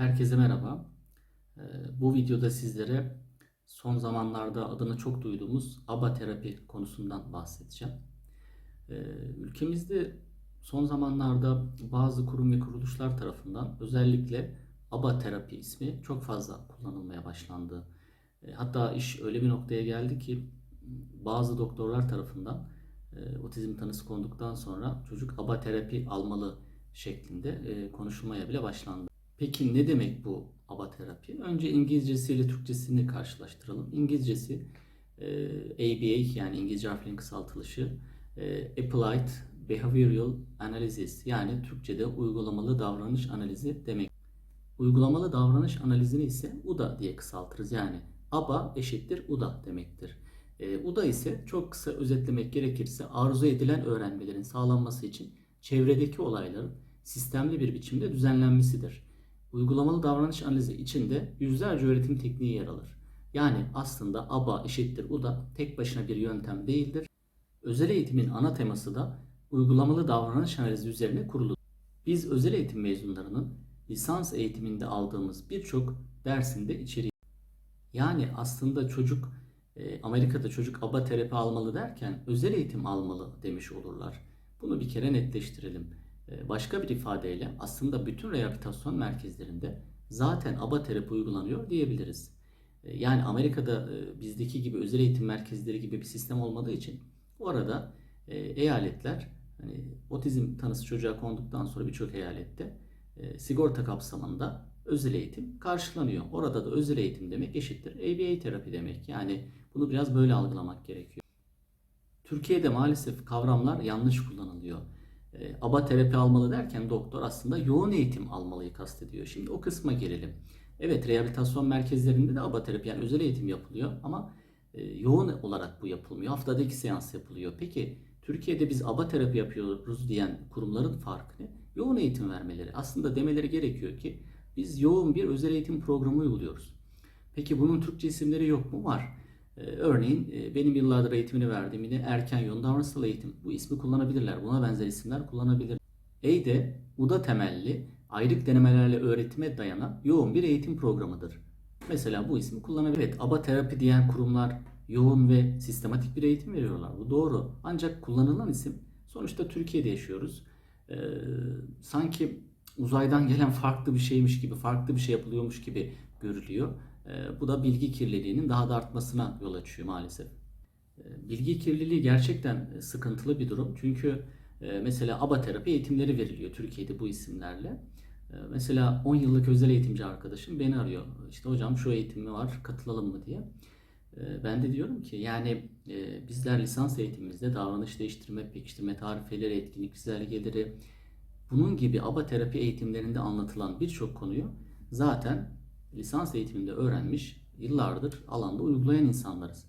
Herkese merhaba. Ee, Bu videoda sizlere son zamanlarda adını çok duyduğumuz ABA terapi konusundan bahsedeceğim. Ee, Ülkemizde son zamanlarda bazı kurum ve kuruluşlar tarafından özellikle ABA terapi ismi çok fazla kullanılmaya başlandı. Ee, Hatta iş öyle bir noktaya geldi ki bazı doktorlar tarafından e, otizm tanısı konduktan sonra çocuk ABA terapi almalı şeklinde e, konuşulmaya bile başlandı. Peki ne demek bu ABA terapi? Önce İngilizcesiyle Türkçesini karşılaştıralım. İngilizcesi e, ABA yani İngilizce harflerin kısaltılışı e, Applied Behavioral Analysis yani Türkçe'de uygulamalı davranış analizi demek. Uygulamalı davranış analizini ise UDA diye kısaltırız. Yani ABA eşittir UDA demektir. E, UDA ise çok kısa özetlemek gerekirse arzu edilen öğrenmelerin sağlanması için çevredeki olayların sistemli bir biçimde düzenlenmesidir. Uygulamalı davranış analizi içinde yüzlerce öğretim tekniği yer alır. Yani aslında ABA eşittir UDA tek başına bir yöntem değildir. Özel eğitimin ana teması da uygulamalı davranış analizi üzerine kurulu. Biz özel eğitim mezunlarının lisans eğitiminde aldığımız birçok dersinde içeriği. Yani aslında çocuk e, Amerika'da çocuk ABA terapi almalı derken özel eğitim almalı demiş olurlar. Bunu bir kere netleştirelim. E, Başka bir ifadeyle aslında bütün rehabilitasyon merkezlerinde zaten ABA terapi uygulanıyor diyebiliriz. E, Yani Amerika'da e, bizdeki gibi özel eğitim merkezleri gibi bir sistem olmadığı için orada e, eyaletler hani otizm tanısı çocuğa konduktan sonra birçok eyalette e, sigorta kapsamında özel eğitim karşılanıyor. Orada da özel eğitim demek eşittir ABA terapi demek. Yani bunu biraz böyle algılamak gerekiyor. Türkiye'de maalesef kavramlar yanlış kullanılıyor. E, ABA terapi almalı derken doktor aslında yoğun eğitim almalıyı kastediyor. Şimdi o kısma gelelim. Evet rehabilitasyon merkezlerinde de ABA terapi yani özel eğitim yapılıyor ama e, yoğun olarak bu yapılmıyor. Haftada iki seans yapılıyor. Peki Türkiye'de biz ABA terapi yapıyoruz diyen kurumların farkı ne? Yoğun eğitim vermeleri. Aslında demeleri gerekiyor ki biz yoğun bir özel eğitim programı uyguluyoruz. Peki bunun Türkçe isimleri yok mu? Var. Ee, örneğin e, benim yıllardır eğitimini verdiğim yine erken yoğun davranışsal eğitim. Bu ismi kullanabilirler. Buna benzer isimler kullanabilir. EYDE, UDA temelli, ayrık denemelerle öğretime dayanan yoğun bir eğitim programıdır. Mesela bu ismi kullanabilir. Evet, ABA terapi diyen kurumlar yoğun ve sistematik bir eğitim veriyorlar. Bu doğru. Ancak kullanılan isim sonuçta Türkiye'de yaşıyoruz. Ee, sanki uzaydan gelen farklı bir şeymiş gibi, farklı bir şey yapılıyormuş gibi görülüyor. Ee, bu da bilgi kirliliğinin daha da artmasına yol açıyor maalesef. Ee, Bilgi kirliliği gerçekten sıkıntılı bir durum. Çünkü e, mesela ABA terapi eğitimleri veriliyor Türkiye'de bu isimlerle. Ee, Mesela 10 yıllık özel eğitimci arkadaşım beni arıyor. İşte hocam şu eğitimi var katılalım mı diye. Ee, Ben de diyorum ki yani e, bizler lisans eğitimimizde davranış değiştirme, pekiştirme tarifeleri, etkinlik çizelgeleri, bunun gibi ABA terapi eğitimlerinde anlatılan birçok konuyu zaten lisans eğitiminde öğrenmiş, yıllardır alanda uygulayan insanlarız.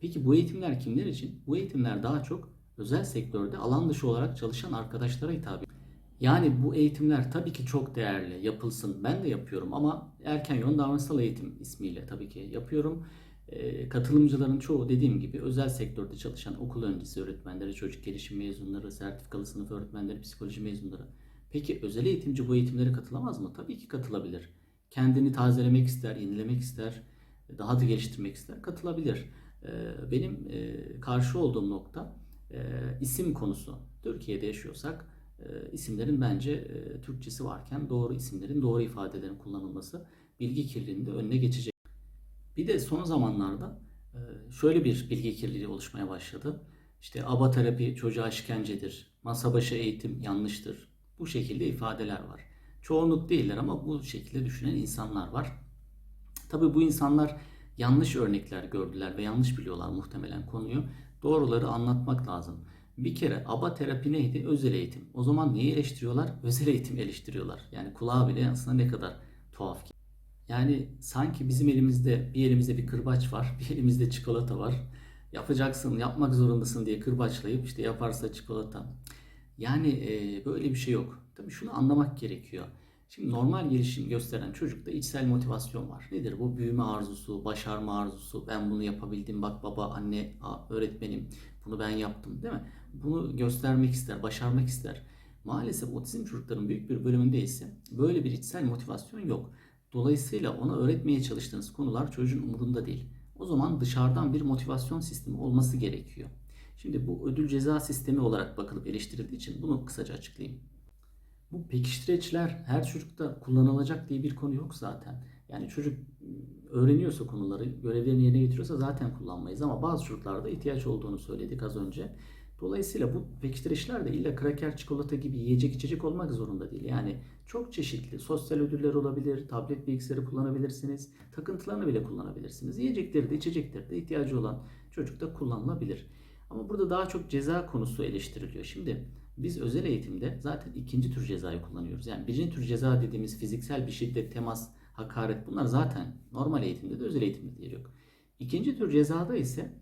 Peki bu eğitimler kimler için? Bu eğitimler daha çok özel sektörde alan dışı olarak çalışan arkadaşlara hitap ediyor. Yani bu eğitimler tabii ki çok değerli, yapılsın. Ben de yapıyorum ama erken yoğun davranışsal eğitim ismiyle tabii ki yapıyorum. Ee, katılımcıların çoğu dediğim gibi özel sektörde çalışan okul öncesi öğretmenleri, çocuk gelişim mezunları, sertifikalı sınıf öğretmenleri, psikoloji mezunları. Peki özel eğitimci bu eğitimlere katılamaz mı? Tabii ki katılabilir. Kendini tazelemek ister, yenilemek ister, daha da geliştirmek ister, katılabilir. Ee, Benim e, karşı olduğum nokta e, isim konusu. Türkiye'de yaşıyorsak e, isimlerin bence Türkçesi varken doğru isimlerin, doğru ifadelerin kullanılması bilgi kirliliğinin de önüne geçecek. Bir de son zamanlarda şöyle bir bilgi kirliliği oluşmaya başladı. İşte aba terapi çocuğa işkencedir, masa başı eğitim yanlıştır. Bu şekilde ifadeler var. Çoğunluk değiller ama bu şekilde düşünen insanlar var. Tabii bu insanlar yanlış örnekler gördüler ve yanlış biliyorlar muhtemelen konuyu. Doğruları anlatmak lazım. Bir kere ABA terapi neydi? Özel eğitim. O zaman neyi eleştiriyorlar? Özel eğitim eleştiriyorlar. Yani kulağa bile aslında ne kadar tuhaf ki. Yani sanki bizim elimizde bir elimizde bir kırbaç var, bir elimizde çikolata var. Yapacaksın, yapmak zorundasın diye kırbaçlayıp işte yaparsa çikolata. Yani böyle bir şey yok. Tabii şunu anlamak gerekiyor. Şimdi normal gelişim gösteren çocukta içsel motivasyon var. Nedir bu? Büyüme arzusu, başarma arzusu. Ben bunu yapabildim. Bak baba, anne, öğretmenim bunu ben yaptım değil mi? Bunu göstermek ister, başarmak ister. Maalesef otizm çocukların büyük bir bölümünde ise böyle bir içsel motivasyon yok. Dolayısıyla ona öğretmeye çalıştığınız konular çocuğun umurunda değil. O zaman dışarıdan bir motivasyon sistemi olması gerekiyor. Şimdi bu ödül ceza sistemi olarak bakılıp eleştirildiği için bunu kısaca açıklayayım. Bu pekiştireçler her çocukta kullanılacak diye bir konu yok zaten. Yani çocuk öğreniyorsa konuları, görevlerini yerine getiriyorsa zaten kullanmayız ama bazı çocuklarda ihtiyaç olduğunu söyledik az önce. Dolayısıyla bu pekiştireçler de illa kraker, çikolata gibi yiyecek içecek olmak zorunda değil. Yani çok çeşitli sosyal ödüller olabilir, tablet bilgisayarı kullanabilirsiniz, takıntılarını bile kullanabilirsiniz. Yiyecekleri de içecekleri de ihtiyacı olan çocukta kullanılabilir. Ama burada daha çok ceza konusu eleştiriliyor. Şimdi biz özel eğitimde zaten ikinci tür cezayı kullanıyoruz. Yani birinci tür ceza dediğimiz fiziksel bir şiddet, temas, hakaret bunlar zaten normal eğitimde de özel eğitimde de yok. İkinci tür cezada ise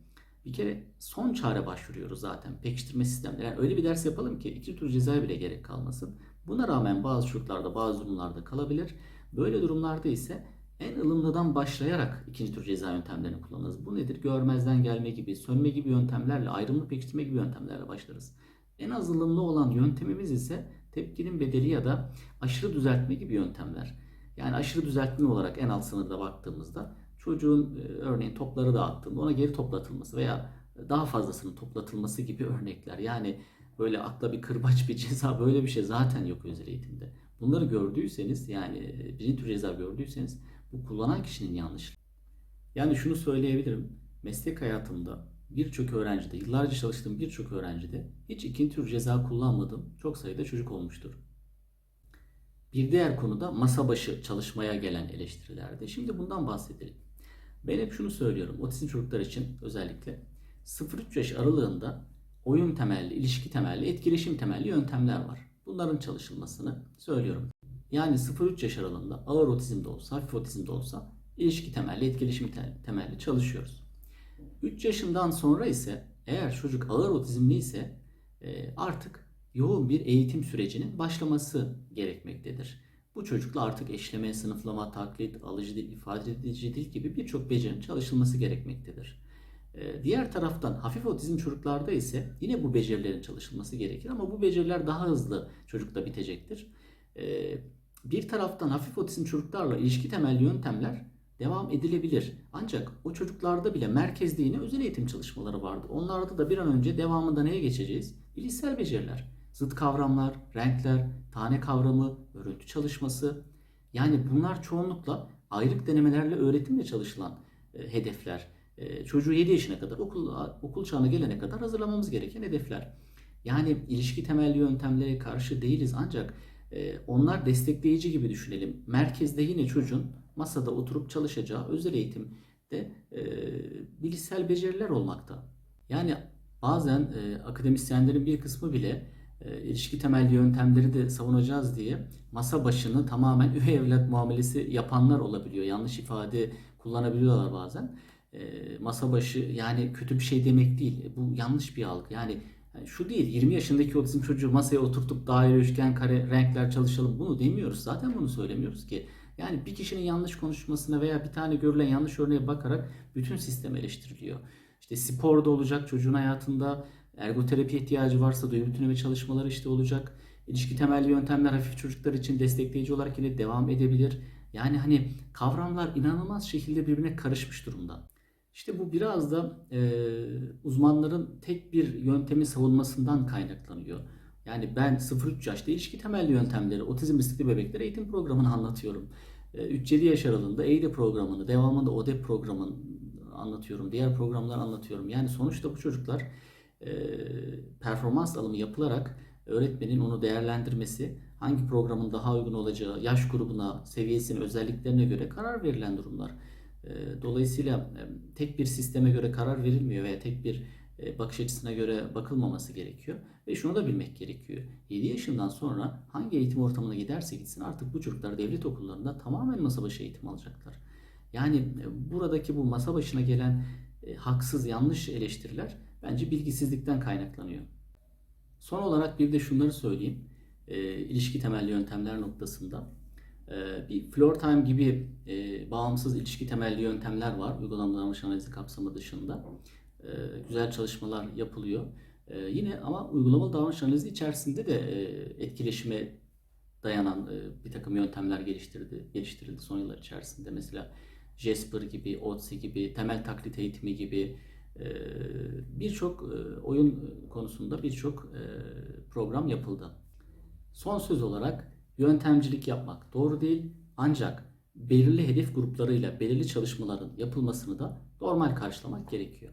bir kere son çare başvuruyoruz zaten pekiştirme sistemleri. Yani öyle bir ders yapalım ki ikinci tür cezaya bile gerek kalmasın. Buna rağmen bazı çocuklarda bazı durumlarda kalabilir. Böyle durumlarda ise en ılımlıdan başlayarak ikinci tür ceza yöntemlerini kullanırız. Bu nedir? Görmezden gelme gibi, sönme gibi yöntemlerle, ayrımlı pekiştirme gibi yöntemlerle başlarız. En az ılımlı olan yöntemimiz ise tepkinin bedeli ya da aşırı düzeltme gibi yöntemler. Yani aşırı düzeltme olarak en alt sınırda baktığımızda çocuğun e, örneğin topları dağıttığında ona geri toplatılması veya daha fazlasının toplatılması gibi örnekler. Yani böyle akla bir kırbaç bir ceza böyle bir şey zaten yok özel eğitimde. Bunları gördüyseniz yani e, birinci tür ceza gördüyseniz bu kullanan kişinin yanlış. Yani şunu söyleyebilirim. Meslek hayatımda birçok öğrencide, yıllarca çalıştığım birçok öğrencide hiç ikinci tür ceza kullanmadım. Çok sayıda çocuk olmuştur. Bir diğer konuda masa başı çalışmaya gelen eleştirilerde. Şimdi bundan bahsedelim. Ben hep şunu söylüyorum. Otizm çocuklar için özellikle 0-3 yaş aralığında oyun temelli, ilişki temelli, etkileşim temelli yöntemler var. Bunların çalışılmasını söylüyorum. Yani 0-3 yaş aralığında ağır otizm de olsa, hafif otizm olsa ilişki temelli, etkileşim temelli çalışıyoruz. 3 yaşından sonra ise eğer çocuk ağır otizmli ise e, artık yoğun bir eğitim sürecinin başlaması gerekmektedir. Bu çocukla artık eşleme, sınıflama, taklit, alıcı dil, ifade edici dil gibi birçok becerinin çalışılması gerekmektedir. Ee, diğer taraftan hafif otizm çocuklarda ise yine bu becerilerin çalışılması gerekir ama bu beceriler daha hızlı çocukta bitecektir. Ee, bir taraftan hafif otizm çocuklarla ilişki temelli yöntemler devam edilebilir. Ancak o çocuklarda bile merkezde yine özel eğitim çalışmaları vardır. Onlarda da bir an önce devamında neye geçeceğiz? Bilişsel beceriler zıt kavramlar, renkler, tane kavramı, örüntü çalışması. Yani bunlar çoğunlukla ayrık denemelerle öğretimle çalışılan e, hedefler. E, çocuğu 7 yaşına kadar okul okul çağına gelene kadar hazırlamamız gereken hedefler. Yani ilişki temelli yöntemlere karşı değiliz ancak e, onlar destekleyici gibi düşünelim. Merkezde yine çocuğun masada oturup çalışacağı özel eğitimde e, bilişsel beceriler olmakta. Yani bazen e, akademisyenlerin bir kısmı bile e, ilişki temelli yöntemleri de savunacağız diye masa başını tamamen üvey evlat muamelesi yapanlar olabiliyor. Yanlış ifade kullanabiliyorlar bazen. E, masa başı yani kötü bir şey demek değil. E, bu yanlış bir algı. Yani, yani şu değil 20 yaşındaki o bizim çocuğu masaya oturtup daire, üçgen, kare, renkler çalışalım bunu demiyoruz. Zaten bunu söylemiyoruz ki. Yani bir kişinin yanlış konuşmasına veya bir tane görülen yanlış örneğe bakarak bütün sistem eleştiriliyor. İşte sporda olacak çocuğun hayatında Ergoterapi ihtiyacı varsa duyu bütünleme çalışmaları işte olacak. İlişki temelli yöntemler hafif çocuklar için destekleyici olarak yine devam edebilir. Yani hani kavramlar inanılmaz şekilde birbirine karışmış durumda. İşte bu biraz da e, uzmanların tek bir yöntemi savunmasından kaynaklanıyor. Yani ben 0-3 yaşta ilişki temelli yöntemleri, otizm riskli bebeklere eğitim programını anlatıyorum. E, 3-7 yaş aralığında EYDE programını, devamında ODEP programını anlatıyorum. Diğer programları anlatıyorum. Yani sonuçta bu çocuklar e, performans alımı yapılarak öğretmenin onu değerlendirmesi, hangi programın daha uygun olacağı, yaş grubuna, seviyesine, özelliklerine göre karar verilen durumlar. E, dolayısıyla e, tek bir sisteme göre karar verilmiyor veya tek bir bakış açısına göre bakılmaması gerekiyor. Ve şunu da bilmek gerekiyor. 7 yaşından sonra hangi eğitim ortamına giderse gitsin artık bu çocuklar devlet okullarında tamamen masa başı eğitim alacaklar. Yani buradaki bu masa başına gelen haksız yanlış eleştiriler bence bilgisizlikten kaynaklanıyor. Son olarak bir de şunları söyleyeyim. E, ilişki temelli yöntemler noktasında. E, bir floor time gibi e, bağımsız ilişki temelli yöntemler var. Uygulamalı davranış analizi kapsamı dışında. E, güzel çalışmalar yapılıyor. E, yine ama uygulamalı davranış analizi içerisinde de e, etkileşime dayanan bir takım yöntemler geliştirdi, geliştirildi son yıllar içerisinde. Mesela Jasper gibi, OTSI gibi, temel taklit eğitimi gibi birçok oyun konusunda birçok program yapıldı. Son söz olarak yöntemcilik yapmak doğru değil ancak belirli hedef gruplarıyla belirli çalışmaların yapılmasını da normal karşılamak gerekiyor.